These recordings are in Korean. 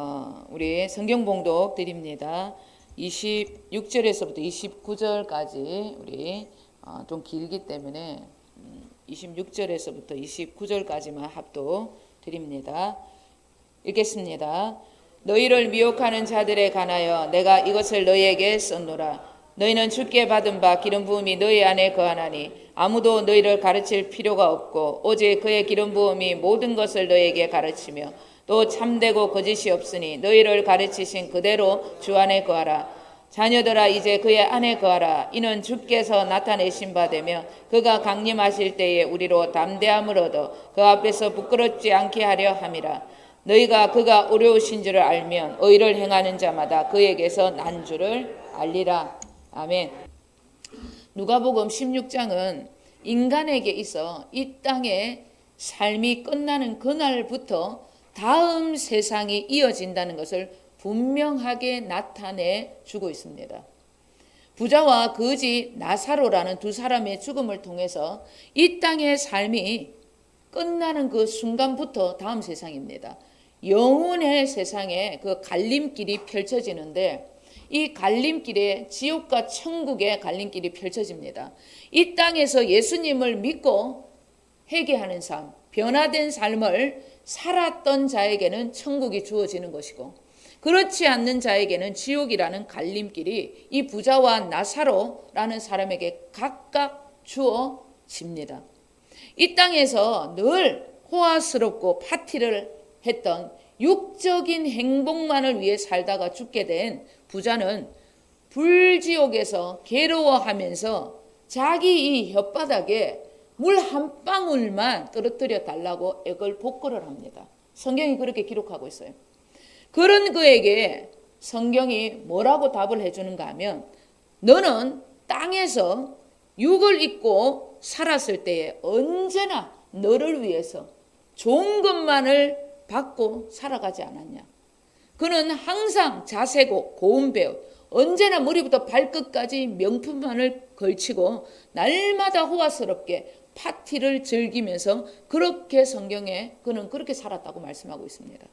어, 우리 성경 봉독 드립니다. 26절에서부터 29절까지 우리 어, 좀 길기 때문에 음, 26절에서부터 29절까지만 합독 드립니다. 읽겠습니다. 너희를 미혹하는 자들에 관하여 내가 이것을 너희에게 썼노라. 너희는 주께 받은 바 기름 부음이 너희 안에 거하나니 아무도 너희를 가르칠 필요가 없고 오직 그의 기름 부음이 모든 것을 너희에게 가르치며 또 참되고 거짓이 없으니 너희를 가르치신 그대로 주 안에 거하라. 자녀들아 이제 그의 안에 거하라. 이는 주께서 나타내신 바 되며 그가 강림하실 때에 우리로 담대함을 얻어 그 앞에서 부끄럽지 않게 하려 함이라. 너희가 그가 어려우신 줄을 알면 의를 행하는 자마다 그에게서 난 줄을 알리라. 아멘. 누가복음 16장은 인간에게 있어 이 땅의 삶이 끝나는 그날부터 다음 세상이 이어진다는 것을 분명하게 나타내 주고 있습니다. 부자와 거지 나사로라는 두 사람의 죽음을 통해서 이 땅의 삶이 끝나는 그 순간부터 다음 세상입니다. 영혼의 세상에 그 갈림길이 펼쳐지는데 이 갈림길에 지옥과 천국의 갈림길이 펼쳐집니다. 이 땅에서 예수님을 믿고 회개하는 삶, 변화된 삶을 살았던 자에게는 천국이 주어지는 것이고 그렇지 않는 자에게는 지옥이라는 갈림길이 이 부자와 나사로라는 사람에게 각각 주어집니다. 이 땅에서 늘 호화스럽고 파티를 했던 육적인 행복만을 위해 살다가 죽게 된 부자는 불지옥에서 괴로워하면서 자기 이 혓바닥에 물 한 방울만 떨어뜨려 달라고 애걸 복구를 합니다. 성경이 그렇게 기록하고 있어요. 그런 그에게 성경이 뭐라고 답을 해주는가 하면 너는 땅에서 육을 입고 살았을 때에 언제나 너를 위해서 좋은 것만을 받고 살아가지 않았냐. 그는 항상 자세고 고운 배우, 언제나 머리부터 발끝까지 명품만을 걸치고 날마다 호화스럽게 파티를 즐기면서 그렇게 성경에 그는 그렇게 살았다고 말씀하고 있습니다.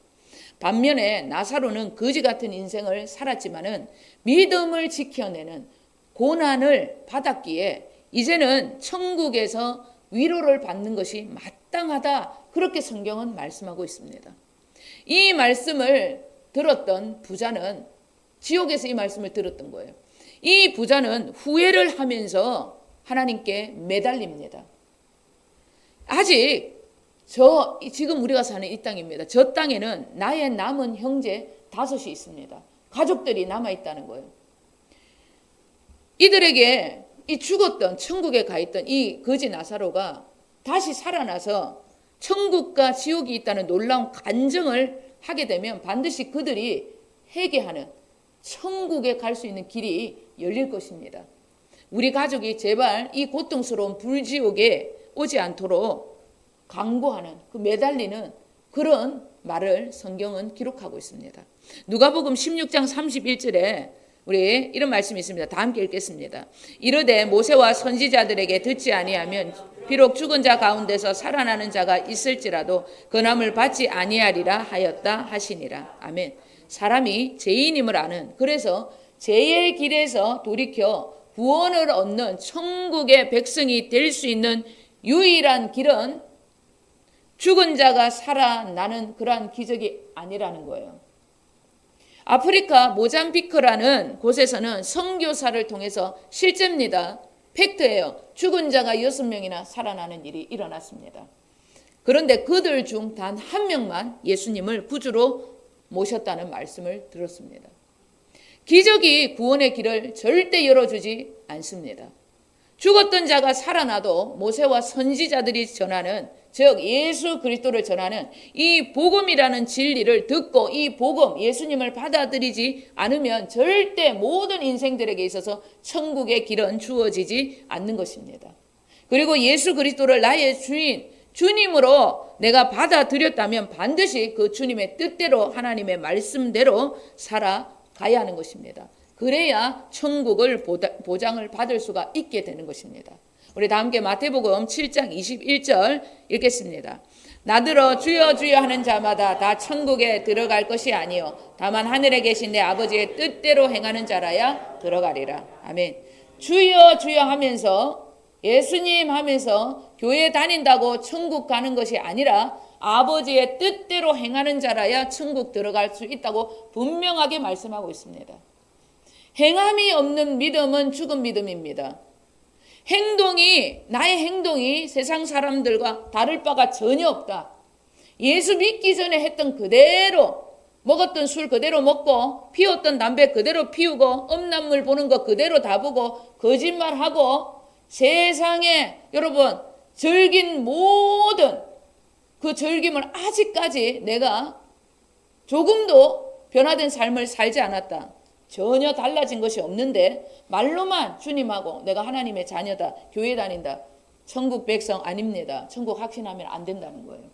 반면에 나사로는 거지 같은 인생을 살았지만은 믿음을 지켜내는 고난을 받았기에 이제는 천국에서 위로를 받는 것이 마땅하다. 그렇게 성경은 말씀하고 있습니다. 이 말씀을 들었던 부자는 지옥에서 이 말씀을 들었던 거예요. 이 부자는 후회를 하면서 하나님께 매달립니다. 아직 저 지금 우리가 사는 이 땅입니다. 저 땅에는 나의 남은 형제 다섯이 있습니다. 가족들이 남아 있다는 거예요. 이들에게 이 죽었던 천국에 가 있던 이 거지 나사로가 다시 살아나서 천국과 지옥이 있다는 놀라운 간증을 하게 되면 반드시 그들이 회개하는 천국에 갈 수 있는 길이 열릴 것입니다. 우리 가족이 제발 이 고통스러운 불지옥에 오지 않도록 강구하는 그 매달리는 그런 말을 성경은 기록하고 있습니다. 누가복음 16장 31절에 우리 이런 말씀이 있습니다. 다 함께 읽겠습니다. 이르되 모세와 선지자들에게 듣지 아니하면 비록 죽은 자 가운데서 살아나는 자가 있을지라도 근함을 받지 아니하리라 하였다 하시니라. 아멘. 사람이 죄인임을 아는 그래서 죄의 길에서 돌이켜 구원을 얻는 천국의 백성이 될 수 있는 유일한 길은 죽은 자가 살아나는 그러한 기적이 아니라는 거예요. 아프리카 모잠비크라는 곳에서는 선교사를 통해서 실제입니다. 팩트예요. 죽은 자가 여섯 명이나 살아나는 일이 일어났습니다. 그런데 그들 중 단 한 명만 예수님을 구주로 모셨다는 말씀을 들었습니다. 기적이 구원의 길을 절대 열어주지 않습니다. 죽었던 자가 살아나도 모세와 선지자들이 전하는 즉 예수 그리스도를 전하는 이 복음이라는 진리를 듣고 이 복음 예수님을 받아들이지 않으면 절대 모든 인생들에게 있어서 천국의 길은 주어지지 않는 것입니다. 그리고 예수 그리스도를 나의 주인 주님으로 내가 받아들였다면 반드시 그 주님의 뜻대로 하나님의 말씀대로 살아가야 하는 것입니다. 그래야 천국을 보장을 받을 수가 있게 되는 것입니다. 우리 다 함께 마태복음 7장 21절 읽겠습니다. 나들어 주여 주여 하는 자마다 다 천국에 들어갈 것이 아니요 다만 하늘에 계신 내 아버지의 뜻대로 행하는 자라야 들어가리라. 아멘. 주여 주여 하면서 예수님 하면서 교회 다닌다고 천국 가는 것이 아니라 아버지의 뜻대로 행하는 자라야 천국 들어갈 수 있다고 분명하게 말씀하고 있습니다. 행함이 없는 믿음은 죽은 믿음입니다. 행동이 나의 행동이 세상 사람들과 다를 바가 전혀 없다. 예수 믿기 전에 했던 그대로 먹었던 술 그대로 먹고 피웠던 담배 그대로 피우고 음란물 보는 거 그대로 다 보고 거짓말하고 세상에 여러분 즐긴 모든 그 즐김을 아직까지 내가 조금도 변화된 삶을 살지 않았다. 전혀 달라진 것이 없는데 말로만 주님하고 내가 하나님의 자녀다. 교회 다닌다. 천국 백성 아닙니다. 천국 확신하면 안 된다는 거예요.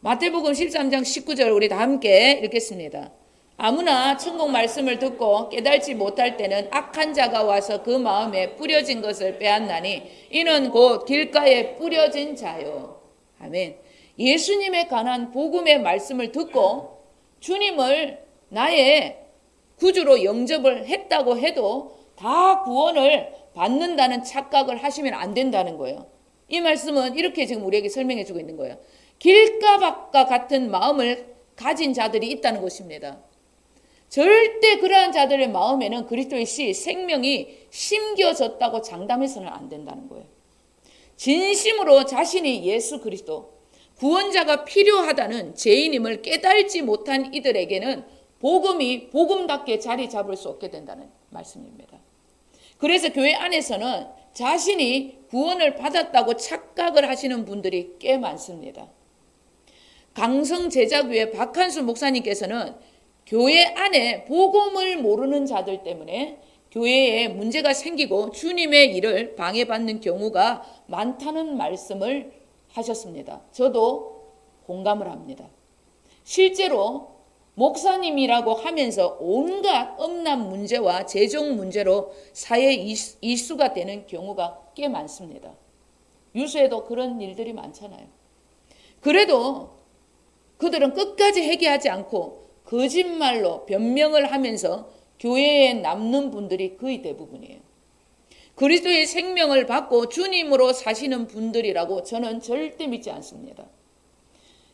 마태복음 13장 19절 우리 다 함께 읽겠습니다. 아무나 천국 말씀을 듣고 깨달지 못할 때는 악한 자가 와서 그 마음에 뿌려진 것을 빼앗나니 이는 곧 길가에 뿌려진 자요. 아멘. 예수님에 관한 복음의 말씀을 듣고 주님을 나의 구주로 영접을 했다고 해도 다 구원을 받는다는 착각을 하시면 안 된다는 거예요. 이 말씀은 이렇게 지금 우리에게 설명해 주고 있는 거예요. 길가박과 같은 마음을 가진 자들이 있다는 것입니다. 절대 그러한 자들의 마음에는 그리스도의 씨, 생명이 심겨졌다고 장담해서는 안 된다는 거예요. 진심으로 자신이 예수 그리스도, 구원자가 필요하다는 죄인임을 깨달지 못한 이들에게는 복음이 복음답게 자리 잡을 수 없게 된다는 말씀입니다. 그래서 교회 안에서는 자신이 구원을 받았다고 착각을 하시는 분들이 꽤 많습니다. 강성 제자교회 박한수 목사님께서는 교회 안에 복음을 모르는 자들 때문에 교회에 문제가 생기고 주님의 일을 방해받는 경우가 많다는 말씀을 하셨습니다. 저도 공감을 합니다. 실제로 목사님이라고 하면서 온갖 음란 문제와 재정 문제로 사회 이슈가 되는 경우가 꽤 많습니다. 유수에도 그런 일들이 많잖아요. 그래도 그들은 끝까지 회개하지 않고 거짓말로 변명을 하면서 교회에 남는 분들이 거의 대부분이에요. 그리스도의 생명을 받고 주님으로 사시는 분들이라고 저는 절대 믿지 않습니다.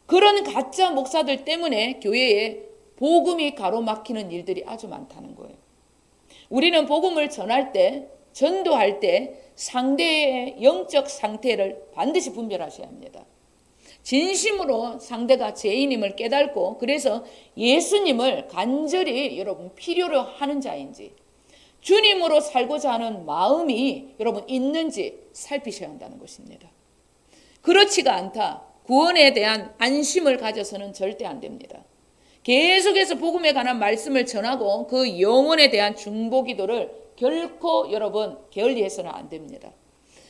그런 가짜 목사들 때문에 교회에 복음이 가로막히는 일들이 아주 많다는 거예요. 우리는 복음을 전할 때, 전도할 때 상대의 영적 상태를 반드시 분별하셔야 합니다. 진심으로 상대가 죄인임을 깨닫고 그래서 예수님을 간절히 여러분 필요로 하는 자인지 주님으로 살고자 하는 마음이 여러분 있는지 살피셔야 한다는 것입니다. 그렇지가 않다. 구원에 대한 안심을 가져서는 절대 안 됩니다. 계속해서 복음에 관한 말씀을 전하고 그 영혼에 대한 중보 기도를 결코 여러분 게을리해서는 안 됩니다.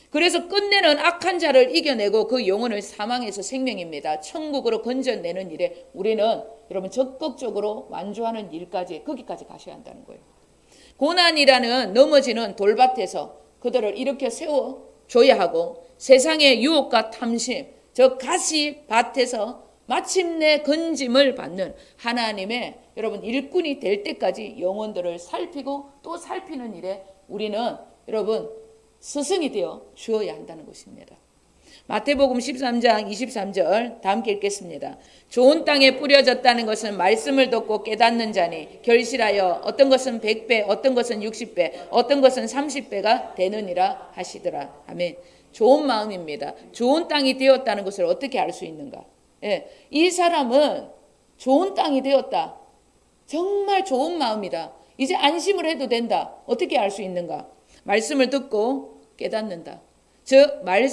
그래서 끝내는 악한 자를 이겨내고 그 영혼을 사망에서 생명입니다. 천국으로 건져내는 일에 우리는 여러분 적극적으로 완주하는 일까지 거기까지 가셔야 한다는 거예요. 고난이라는 넘어지는 돌밭에서 그들을 일으켜 세워 줘야 하고 세상의 유혹과 탐심, 저 가시 밭에서 마침내 건짐을 받는 하나님의 여러분 일꾼이 될 때까지 영혼들을 살피고 또 살피는 일에 우리는 여러분 스승이 되어 주어야 한다는 것입니다. 마태복음 13장 23절 다 함께 읽겠습니다. 좋은 땅에 뿌려졌다는 것은 말씀을 듣고 깨닫는 자니 결실하여 어떤 것은 100배, 어떤 것은 60배, 어떤 것은 30배가 되느니라 하시더라. 아멘. 좋은 마음입니다. 좋은 땅이 되었다는 것을 어떻게 알 수 있는가? 예, 이 사람은 좋은 땅이 되었다. 정말 좋은 마음이다. 이제 안심을 해도 된다. 어떻게 알 수 있는가? 말씀을 듣고 깨닫는다. 즉, 말,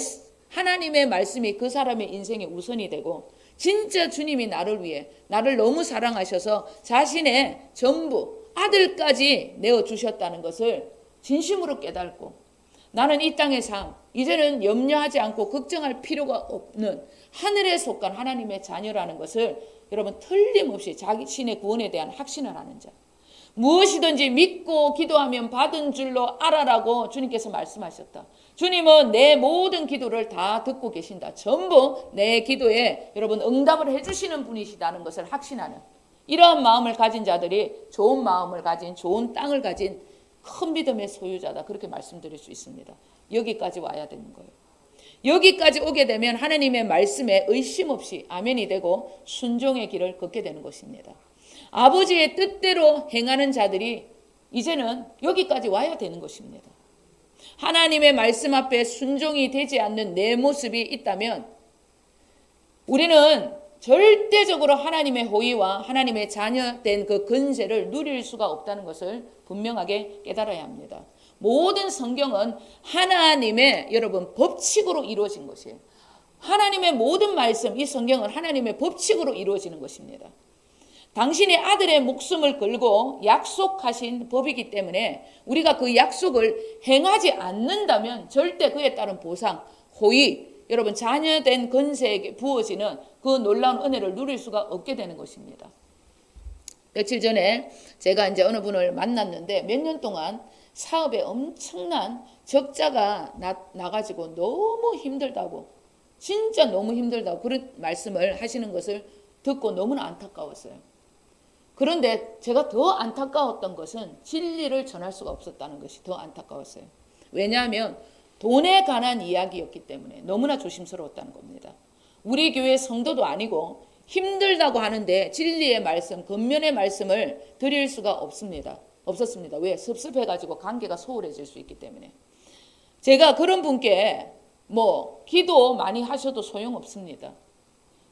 하나님의 말씀이 그 사람의 인생의 우선이 되고, 진짜 주님이 나를 위해, 나를 너무 사랑하셔서 자신의 전부, 아들까지 내어 주셨다는 것을 진심으로 깨닫고, 나는 이 땅의 삶, 이제는 염려하지 않고 걱정할 필요가 없는 하늘에 속한 하나님의 자녀라는 것을 여러분 틀림없이 자신의 구원에 대한 확신을 하는 자. 무엇이든지 믿고 기도하면 받은 줄로 알아라고 주님께서 말씀하셨다. 주님은 내 모든 기도를 다 듣고 계신다. 전부 내 기도에 여러분 응답을 해주시는 분이시다는 것을 확신하는 이러한 마음을 가진 자들이 좋은 마음을 가진 좋은 땅을 가진 큰 믿음의 소유자다. 그렇게 말씀드릴 수 있습니다. 여기까지 와야 되는 거예요. 여기까지 오게 되면 하나님의 말씀에 의심 없이 아멘이 되고 순종의 길을 걷게 되는 것입니다. 아버지의 뜻대로 행하는 자들이 이제는 여기까지 와야 되는 것입니다. 하나님의 말씀 앞에 순종이 되지 않는 내 모습이 있다면 우리는 절대적으로 하나님의 호의와 하나님의 자녀된 그 근세를 누릴 수가 없다는 것을 분명하게 깨달아야 합니다. 모든 성경은 하나님의 여러분 법칙으로 이루어진 것이에요. 하나님의 모든 말씀, 이 성경은 하나님의 법칙으로 이루어지는 것입니다. 당신의 아들의 목숨을 걸고 약속하신 법이기 때문에 우리가 그 약속을 행하지 않는다면 절대 그에 따른 보상, 호의, 여러분 자녀된 건세에게 부어지는 그 놀라운 은혜를 누릴 수가 없게 되는 것입니다. 며칠 전에 제가 이제 어느 분을 만났는데 몇 년 동안 사업에 엄청난 적자가 나, 나가지고 너무 힘들다고 진짜 너무 힘들다고 그런 말씀을 하시는 것을 듣고 너무나 안타까웠어요. 그런데 제가 더 안타까웠던 것은 진리를 전할 수가 없었다는 것이 더 안타까웠어요. 왜냐하면 돈에 관한 이야기였기 때문에 너무나 조심스러웠다는 겁니다. 우리 교회 성도도 아니고 힘들다고 하는데 진리의 말씀, 근면의 말씀을 드릴 수가 없습니다. 없었습니다. 왜? 섭섭해가지고 관계가 소홀해질 수 있기 때문에. 제가 그런 분께 뭐 기도 많이 하셔도 소용없습니다.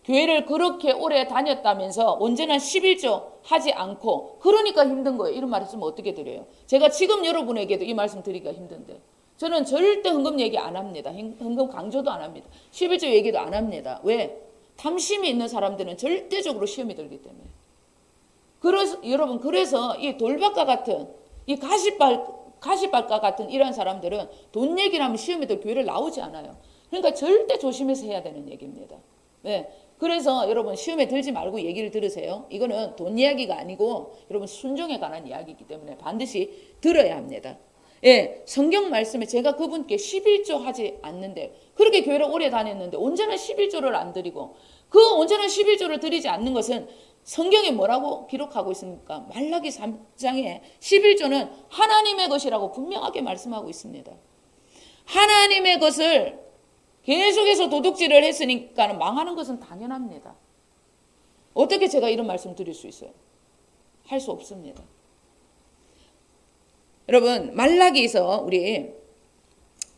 교회를 그렇게 오래 다녔다면서 언제나 11조 하지 않고 그러니까 힘든 거예요. 이런 말씀 어떻게 드려요? 제가 지금 여러분에게도 이 말씀 드리기가 힘든데 저는 절대 헌금 얘기 안 합니다. 헌금 강조도 안 합니다. 11조 얘기도 안 합니다. 왜? 탐심이 있는 사람들은 절대적으로 시험이 들기 때문에. 그래서 여러분 그래서 이 돌박과 같은 이 가시발 가시발과 같은 이런 사람들은 돈 얘기를 하면 시험에 들 교회를 나오지 않아요. 그러니까 절대 조심해서 해야 되는 얘기입니다. 네. 그래서 여러분 시험에 들지 말고 얘기를 들으세요. 이거는 돈 이야기가 아니고 여러분 순종에 관한 이야기이기 때문에 반드시 들어야 합니다. 예, 성경 말씀에 제가 그분께 11조 하지 않는데 그렇게 교회를 오래 다녔는데 언제나 11조를 안 드리고 그 언제나 11조를 드리지 않는 것은 성경에 뭐라고 기록하고 있습니까? 말라기 3장에 11조는 하나님의 것이라고 분명하게 말씀하고 있습니다. 하나님의 것을 계속해서 도둑질을 했으니까 망하는 것은 당연합니다. 어떻게 제가 이런 말씀 드릴 수 있어요? 할 수 없습니다. 여러분, 말라기에서 우리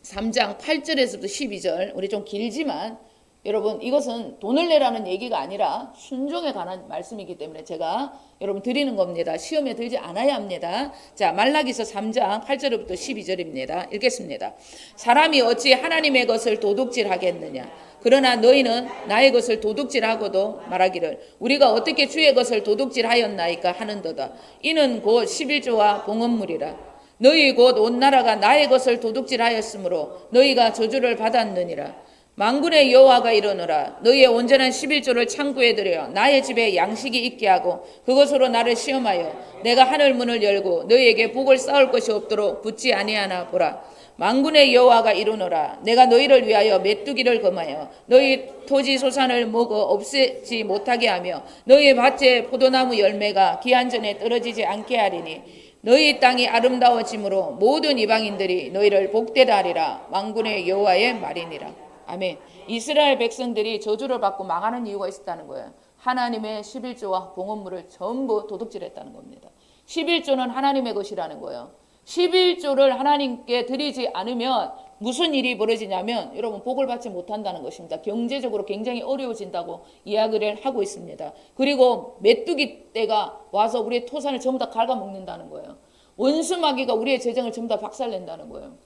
3장 8절에서부터 12절, 우리 좀 길지만 여러분 이것은 돈을 내라는 얘기가 아니라 순종에 관한 말씀이기 때문에 제가 여러분 드리는 겁니다. 시험에 들지 않아야 합니다. 자 말라기서 3장 8절부터 12절입니다. 읽겠습니다. 사람이 어찌 하나님의 것을 도둑질하겠느냐? 그러나 너희는 나의 것을 도둑질하고도 말하기를 우리가 어떻게 주의 것을 도둑질하였나이까 하는도다. 이는 곧 11조와 봉헌물이라. 너희 곧 온 나라가 나의 것을 도둑질하였으므로 너희가 저주를 받았느니라. 망군의 여호와가 이르노라 너희의 온전한 11조를 창구에 들여 나의 집에 양식이 있게 하고 그것으로 나를 시험하여 내가 하늘 문을 열고 너희에게 복을 쌓을 것이 없도록 붙지 아니하나 보라. 망군의 여호와가 이르노라 내가 너희를 위하여 메뚜기를 검하여 너희 토지 소산을 먹어 없애지 못하게 하며 너희 밭에 포도나무 열매가 기한 전에 떨어지지 않게 하리니 너희 땅이 아름다워짐으로 모든 이방인들이 너희를 복되다 하리라. 망군의 여호와의 말이니라 아멘. 이스라엘 백성들이 저주를 받고 망하는 이유가 있었다는 거예요. 하나님의 11조와 봉헌물을 전부 도둑질했다는 겁니다. 11조는 하나님의 것이라는 거예요. 11조를 하나님께 드리지 않으면 무슨 일이 벌어지냐면 여러분 복을 받지 못한다는 것입니다. 경제적으로 굉장히 어려워진다고 이야기를 하고 있습니다. 그리고 메뚜기 떼가 와서 우리의 토산을 전부 다 갉아먹는다는 거예요. 원수마귀가 우리의 재정을 전부 다 박살낸다는 거예요.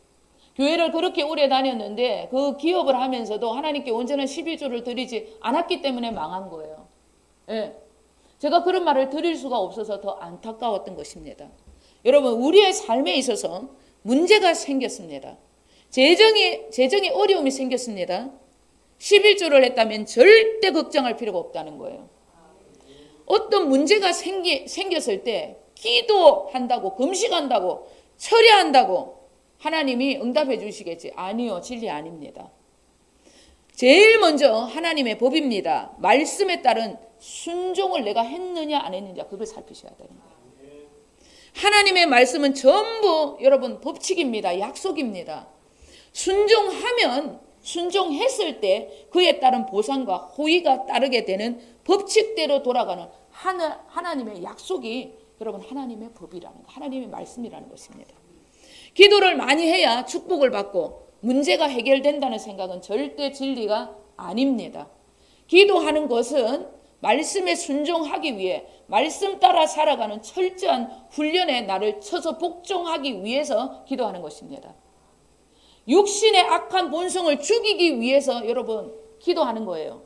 교회를 그렇게 오래 다녔는데 그 기업을 하면서도 하나님께 온전한 11조를 드리지 않았기 때문에 망한 거예요. 예. 제가 그런 말을 드릴 수가 없어서 더 안타까웠던 것입니다. 여러분, 우리의 삶에 있어서 문제가 생겼습니다. 재정이, 재정이 어려움이 생겼습니다. 11조를 했다면 절대 걱정할 필요가 없다는 거예요. 어떤 문제가 생기, 생겼을 때 기도한다고 금식한다고 철야한다고 하나님이 응답해 주시겠지. 아니요. 진리 아닙니다. 제일 먼저 하나님의 법입니다. 말씀에 따른 순종을 내가 했느냐 안 했느냐 그걸 살피셔야 되는 거예요. 하나님의 말씀은 전부 여러분 법칙입니다. 약속입니다. 순종하면 순종했을 때 그에 따른 보상과 호의가 따르게 되는 법칙대로 돌아가는 하나, 하나님의 약속이 여러분 하나님의 법이라는 거, 하나님의 말씀이라는 것입니다. 기도를 많이 해야 축복을 받고 문제가 해결된다는 생각은 절대 진리가 아닙니다. 기도하는 것은 말씀에 순종하기 위해 말씀 따라 살아가는 철저한 훈련에 나를 쳐서 복종하기 위해서 기도하는 것입니다. 육신의 악한 본성을 죽이기 위해서 여러분 기도하는 거예요.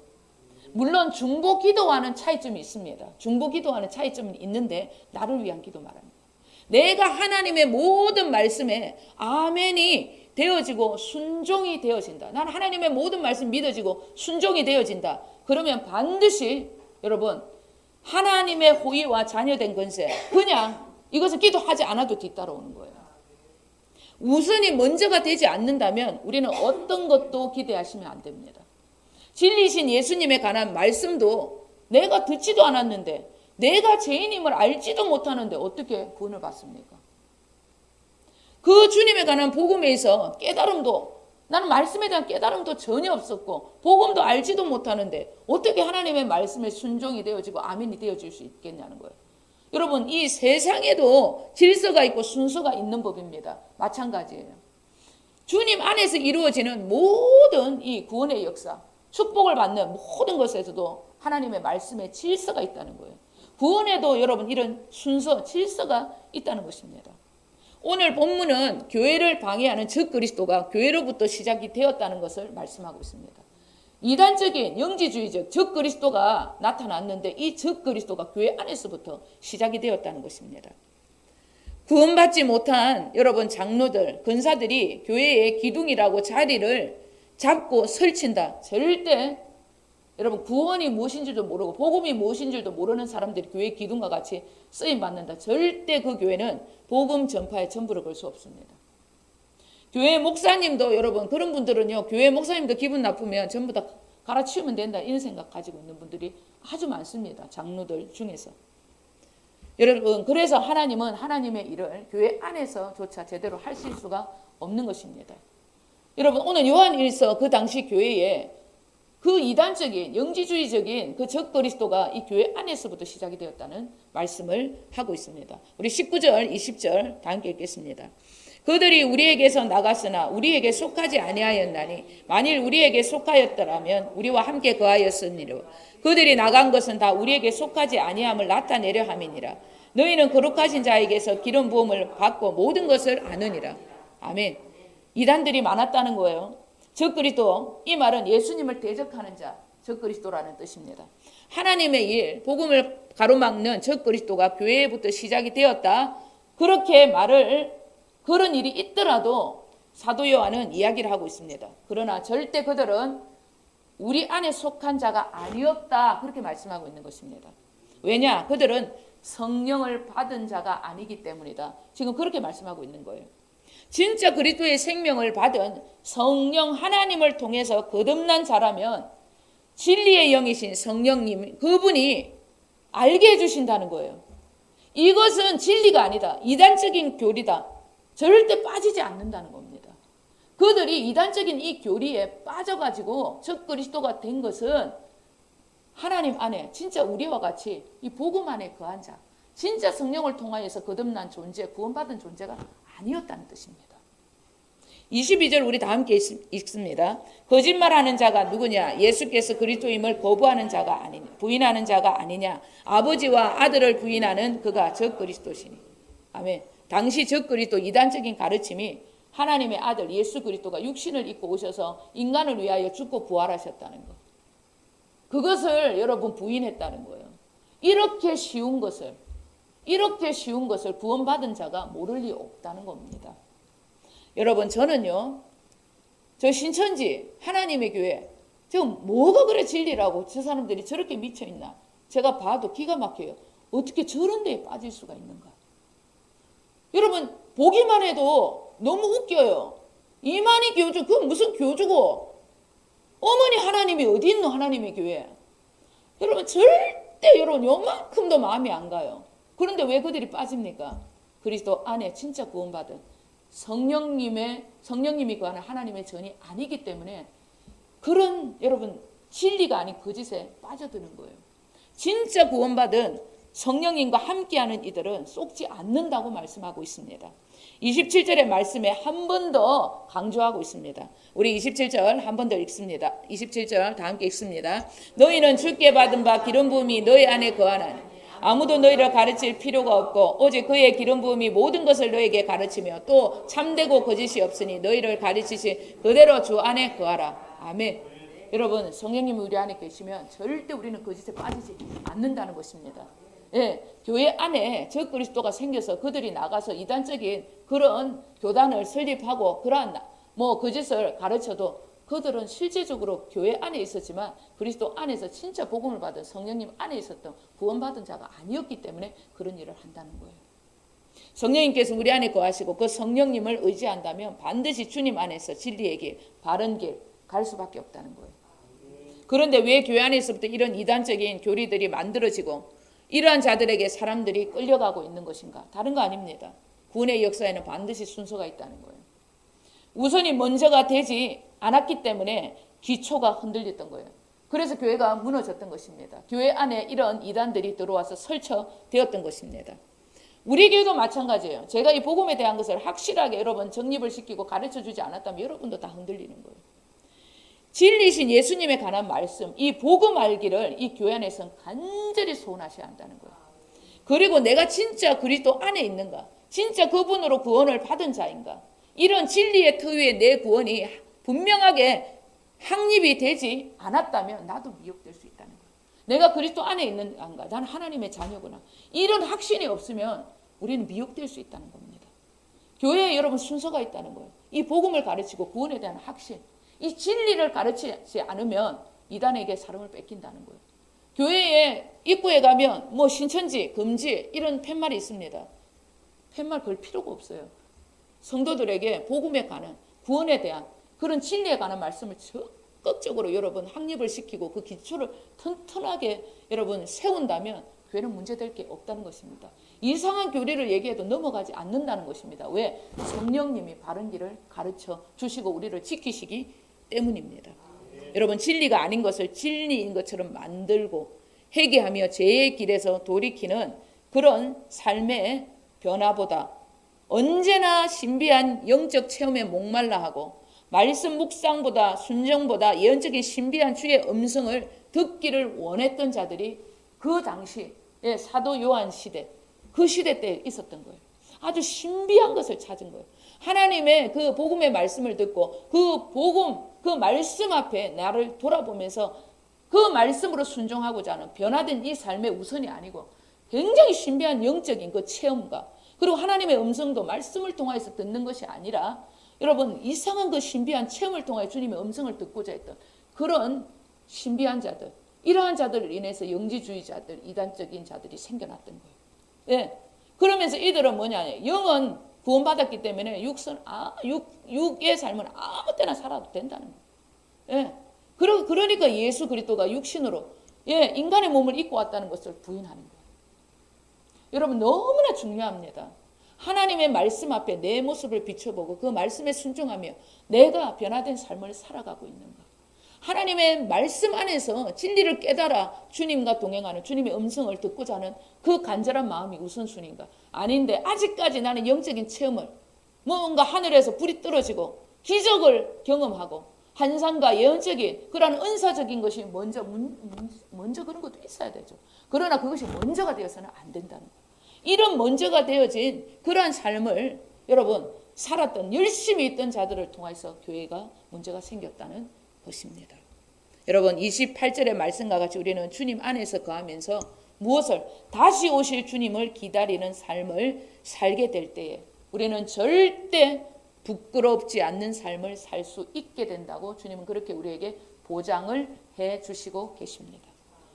물론 중보 기도와는 차이점이 있습니다. 중보 기도와는 차이점이 있는데 나를 위한 기도 말합니다. 내가 하나님의 모든 말씀에 아멘이 되어지고 순종이 되어진다. 나는 하나님의 모든 말씀 믿어지고 순종이 되어진다. 그러면 반드시 여러분 하나님의 호의와 자녀된 건세 그냥 이것을 기도하지 않아도 뒤따라오는 거예요. 우선이 먼저가 되지 않는다면 우리는 어떤 것도 기대하시면 안 됩니다. 진리신 예수님에 관한 말씀도 내가 듣지도 않았는데 내가 죄인임을 알지도 못하는데 어떻게 구원을 받습니까? 그 주님에 관한 복음에 있어 깨달음도 나는 말씀에 대한 깨달음도 전혀 없었고 복음도 알지도 못하는데 어떻게 하나님의 말씀에 순종이 되어지고 아멘이 되어질 수 있겠냐는 거예요. 여러분 이 세상에도 질서가 있고 순서가 있는 법입니다. 마찬가지예요. 주님 안에서 이루어지는 모든 이 구원의 역사, 축복을 받는 모든 것에서도 하나님의 말씀에 질서가 있다는 거예요. 구원에도 여러분 이런 순서, 질서가 있다는 것입니다. 오늘 본문은 교회를 방해하는 적 그리스도가 교회로부터 시작이 되었다는 것을 말씀하고 있습니다. 이단적인 영지주의적 적 그리스도가 나타났는데 이 적 그리스도가 교회 안에서부터 시작이 되었다는 것입니다. 구원받지 못한 여러분 장로들, 근사들이 교회의 기둥이라고 자리를 잡고 설친다. 절대 여러분 구원이 무엇인 줄도 모르고 복음이 무엇인 줄도 모르는 사람들이 교회 기둥과 같이 쓰임 받는다. 절대 그 교회는 복음 전파에 전부를 걸 수 없습니다. 교회 목사님도 여러분 그런 분들은요. 교회 목사님도 기분 나쁘면 전부 다 갈아치우면 된다 이런 생각 가지고 있는 분들이 아주 많습니다. 장로들 중에서. 여러분 그래서 하나님은 하나님의 일을 교회 안에서조차 제대로 하실 수가 없는 것입니다. 여러분 오늘 요한 일서 그 당시 교회에 그 이단적인 영지주의적인 그 적그리스도가 이 교회 안에서부터 시작이 되었다는 말씀을 하고 있습니다. 우리 19절, 20절 다 함께 읽겠습니다. 그들이 우리에게서 나갔으나 우리에게 속하지 아니하였나니 만일 우리에게 속하였더라면 우리와 함께 거하였으니라. 그들이 나간 것은 다 우리에게 속하지 아니함을 나타내려 함이니라. 너희는 거룩하신 자에게서 기름 부음을 받고 모든 것을 아느니라. 아멘. 이단들이 많았다는 거예요. 적그리스도 이 말은 예수님을 대적하는 자 적그리스도라는 뜻입니다. 하나님의 일 복음을 가로막는 적그리스도가 교회부터 시작이 되었다. 그렇게 말을 그런 일이 있더라도 사도 요한은 이야기를 하고 있습니다. 그러나 절대 그들은 우리 안에 속한 자가 아니었다. 그렇게 말씀하고 있는 것입니다. 왜냐? 그들은 성령을 받은 자가 아니기 때문이다. 지금 그렇게 말씀하고 있는 거예요. 진짜 그리스도의 생명을 받은 성령 하나님을 통해서 거듭난 자라면 진리의 영이신 성령님 그분이 알게 해주신다는 거예요. 이것은 진리가 아니다. 이단적인 교리다. 절대 빠지지 않는다는 겁니다. 그들이 이단적인 이 교리에 빠져가지고 적 그리스도가 된 것은 하나님 안에 진짜 우리와 같이 이 복음 안에 거한 자, 진짜 성령을 통하여서 거듭난 존재, 구원받은 존재가 아니었다는 뜻입니다. 22절 우리 다 함께 읽습니다. 거짓말하는 자가 누구냐? 예수께서 그리스도임을 거부하는 자가 아니냐? 부인하는 자가 아니냐? 아버지와 아들을 부인하는 그가 적 그리스도시니. 아멘. 당시 적 그리스도 이단적인 가르침이 하나님의 아들 예수 그리스도가 육신을 입고 오셔서 인간을 위하여 죽고 부활하셨다는 것. 그것을 여러분 부인했다는 거예요. 이렇게 쉬운 것을 이렇게 쉬운 것을 구원받은 자가 모를 리 없다는 겁니다. 여러분 저는요. 저 신천지 하나님의 교회 지금 뭐가 그래 진리라고 저 사람들이 저렇게 미쳐 있나? 제가 봐도 기가 막혀요. 어떻게 저런 데에 빠질 수가 있는가? 여러분 보기만 해도 너무 웃겨요. 이만희 교주 그 무슨 교주고 어머니 하나님이 어디 있노 하나님의 교회. 여러분 절대 여러분 요만큼도 마음이 안 가요. 그런데 왜 그들이 빠집니까? 그리스도 안에 진짜 구원받은 성령님의 성령님이 구하는 하나님의 전이 아니기 때문에 그런 여러분 진리가 아닌 거짓에 빠져드는 거예요. 진짜 구원받은 성령님과 함께하는 이들은 쏙지 않는다고 말씀하고 있습니다. 27절의 말씀에 한 번 더 강조하고 있습니다. 우리 27절 한 번 더 읽습니다. 27절 다 함께 읽습니다. 너희는 주께 받은 바 기름 부음이 너희 안에 거하나니 아무도 너희를 가르칠 필요가 없고 오직 그의 기름 부음이 모든 것을 너에게 가르치며 또 참되고 거짓이 없으니 너희를 가르치시 그대로 주 안에 거하라. 아멘. 여러분 성령님이 우리 안에 계시면 절대 우리는 거짓에 빠지지 않는다는 것입니다. 예, 교회 안에 적 그리스도가 생겨서 그들이 나가서 이단적인 그런 교단을 설립하고 그러한 뭐 거짓을 가르쳐도 그들은 실제적으로 교회 안에 있었지만 그리스도 안에서 진짜 복음을 받은 성령님 안에 있었던 구원받은 자가 아니었기 때문에 그런 일을 한다는 거예요. 성령님께서 우리 안에 거하시고 그 성령님을 의지한다면 반드시 주님 안에서 진리의 길, 바른 길 갈 수밖에 없다는 거예요. 그런데 왜 교회 안에서부터 이런 이단적인 교리들이 만들어지고 이러한 자들에게 사람들이 끌려가고 있는 것인가? 다른 거 아닙니다. 구원의 역사에는 반드시 순서가 있다는 거예요. 우선이 먼저가 되지 않았기 때문에 기초가 흔들렸던 거예요. 그래서 교회가 무너졌던 것입니다. 교회 안에 이런 이단들이 들어와서 설쳐되었던 것입니다. 우리 교회도 마찬가지예요. 제가 이 복음에 대한 것을 확실하게 여러분 정립을 시키고 가르쳐 주지 않았다면 여러분도 다 흔들리는 거예요. 진리신 예수님에 관한 말씀, 이 복음 알기를 이 교회 안에서는 간절히 소원하셔야 한다는 거예요. 그리고 내가 진짜 그리스도 안에 있는가? 진짜 그분으로 구원을 받은 자인가? 이런 진리의 터 위에 내 구원이 분명하게 확립이 되지 않았다면 나도 미혹될 수 있다는 거예요. 내가 그리스도 안에 있는가? 나는 하나님의 자녀구나. 이런 확신이 없으면 우리는 미혹될 수 있다는 겁니다. 교회에 여러분 순서가 있다는 거예요. 이 복음을 가르치고 구원에 대한 확신. 이 진리를 가르치지 않으면 이단에게 사람을 뺏긴다는 거예요. 교회에 입구에 가면 뭐 신천지, 금지 이런 팻말이 있습니다. 팻말 걸 필요가 없어요. 성도들에게 복음에 관한 구원에 대한 그런 진리에 관한 말씀을 적극적으로 여러분 확립을 시키고 그 기초를 튼튼하게 여러분 세운다면 교회는 문제될 게 없다는 것입니다. 이상한 교리를 얘기해도 넘어가지 않는다는 것입니다. 왜? 성령님이 바른 길을 가르쳐 주시고 우리를 지키시기 때문입니다. 여러분 진리가 아닌 것을 진리인 것처럼 만들고 회개하며 죄의 길에서 돌이키는 그런 삶의 변화보다 언제나 신비한 영적 체험에 목말라 하고 말씀 묵상보다 순정보다 예언적인 신비한 주의 음성을 듣기를 원했던 자들이 그 당시 예, 사도 요한 시대 그 시대 때 있었던 거예요. 아주 신비한 것을 찾은 거예요. 하나님의 그 복음의 말씀을 듣고 그 복음 그 말씀 앞에 나를 돌아보면서 그 말씀으로 순종하고자 하는 변화된 이 삶의 우선이 아니고 굉장히 신비한 영적인 그 체험과 그리고 하나님의 음성도 말씀을 통하여서 듣는 것이 아니라 여러분 이상한 그 신비한 체험을 통하여 주님의 음성을 듣고자 했던 그런 신비한 자들 이러한 자들을 인해서 영지주의자들 이단적인 자들이 생겨났던 거예요. 예. 그러면서 이들은 뭐냐 영은 구원받았기 때문에 육선 아, 육, 육의 삶은 아무 때나 살아도 된다는 거예요. 예. 그러, 그러니까 예수 그리스도가 육신으로 예, 인간의 몸을 입고 왔다는 것을 부인하는 거예요. 여러분 너무나 중요합니다. 하나님의 말씀 앞에 내 모습을 비춰보고 그 말씀에 순종하며 내가 변화된 삶을 살아가고 있는가. 하나님의 말씀 안에서 진리를 깨달아 주님과 동행하는 주님의 음성을 듣고자 하는 그 간절한 마음이 우선순위인가? 아닌데 아직까지 나는 영적인 체험을 뭔가 하늘에서 불이 떨어지고 기적을 경험하고 환상과 예언적인 그런 은사적인 것이 먼저 먼저 그런 것도 있어야 되죠. 그러나 그것이 먼저가 되어서는 안 된다는 거예요. 이런 먼저가 되어진 그러한 삶을 여러분 살았던 열심히 있던 자들을 통해서 교회가 문제가 생겼다는 것입니다. 여러분 28절의 말씀과 같이 우리는 주님 안에서 거하면서 무엇을 다시 오실 주님을 기다리는 삶을 살게 될 때에 우리는 절대 부끄럽지 않는 삶을 살 수 있게 된다고 주님은 그렇게 우리에게 보장을 해 주시고 계십니다.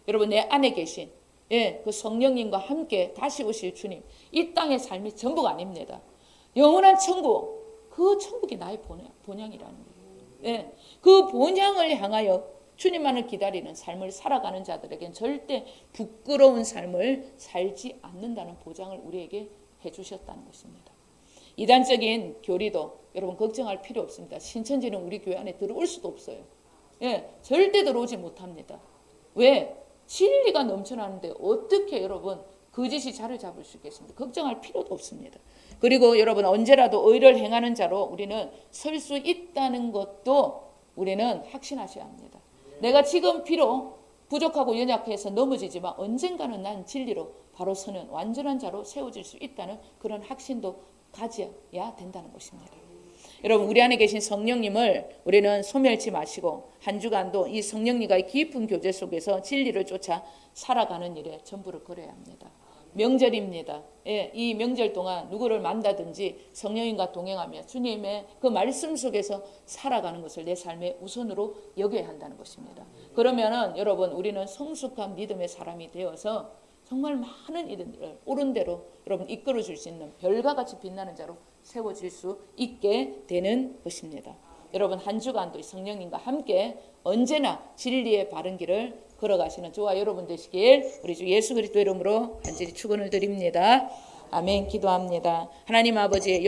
여러분 내 안에 계신 예, 그 성령님과 함께 다시 오실 주님. 이 땅의 삶이 전부가 아닙니다. 영원한 천국, 그 천국이 나의 본향, 본향 이라는 거예요. 예, 그 본향을 향하여 주님만을 기다리는 삶을 살아가는 자들에겐 절대 부끄러운 삶을 살지 않는다는 보장을 우리에게 해주셨다는 것입니다. 이단적인 교리도 여러분 걱정할 필요 없습니다. 신천지는 우리 교회 안에 들어올 수도 없어요. 예, 절대 들어오지 못합니다. 왜? 진리가 넘쳐나는데 어떻게 여러분 거짓이 자를 잡을 수 있겠습니까? 걱정할 필요도 없습니다. 그리고 여러분 언제라도 의를 행하는 자로 우리는 설 수 있다는 것도 우리는 확신하셔야 합니다. 내가 지금 비록 부족하고 연약해서 넘어지지만 언젠가는 난 진리로 바로 서는 완전한 자로 세워질 수 있다는 그런 확신도 가져야 된다는 것입니다. 여러분 우리 안에 계신 성령님을 우리는 소멸치 마시고 한 주간도 이 성령님과의 깊은 교제 속에서 진리를 쫓아 살아가는 일에 전부를 걸어야 합니다. 명절입니다. 예, 이 명절 동안 누구를 만나든지 성령님과 동행하며 주님의 그 말씀 속에서 살아가는 것을 내 삶의 우선으로 여겨야 한다는 것입니다. 그러면은 여러분 우리는 성숙한 믿음의 사람이 되어서 정말 많은 이들을 옳은 대로 여러분 이끌어 줄 수 있는 별과 같이 빛나는 자로 세워질 수 있게 되는 것입니다. 여러분 한 주간도 성령님과 함께 언제나 진리의 바른 길을 걸어가시는 저와 여러분 되시길 우리 주 예수 그리스도 이름으로 간절히 축원을 드립니다. 아멘 기도합니다. 하나님 아버지